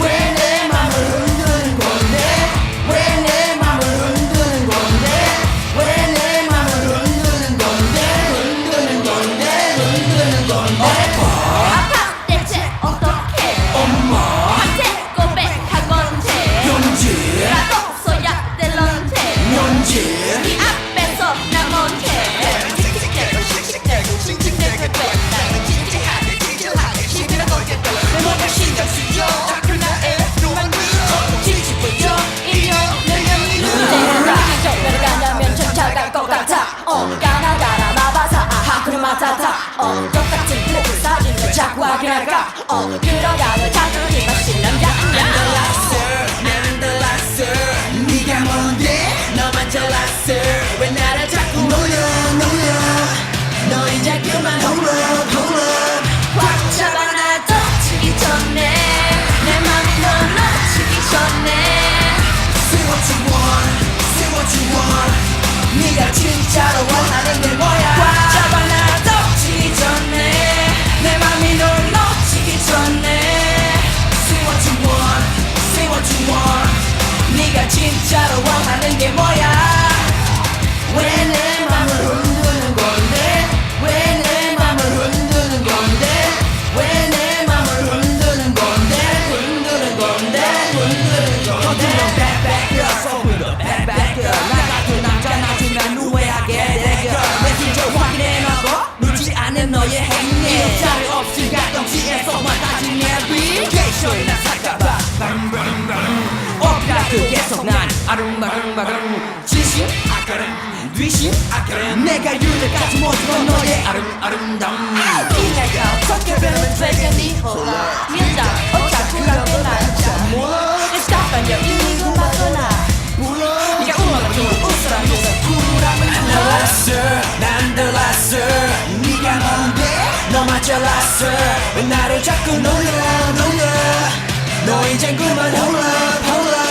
왜내 맘을 흔드는 건데 왜 내 맘을 흔드는 건데 왜 내 맘을 흔드는 건데 흔드는 건데 흔드는 건데 아파 대체 어떻게? 엄마. 한테 고백한 건데. 용지 나도 소야 델런테. 용지 들어가면 양양 나는 달랐어 네가 뭔데 너만 잘났어 왜 나를 자꾸 놀려 놀려 너 이제 그만 hold up hold up 꽉 잡아 나 놓치기 전에 내 맘이 널 놓치기 전에 Say what you want say what you want. 네가 진짜로 너의 행위. 자리 없이 가끔씩에서만 따진 예비. 게이쇼에 나 살까봐. 어깨가 그 계속 난 아름아름아름. 진심 아까름 뒤심 아까름. 내가 유대까지 못한 너의 아름 아름다움. 내가 어떻게 변하면 되겠니? 몰라 잘랐어. 왜 나를 자꾸 놀라 놀라. 너의 장구만 홀라 홀라.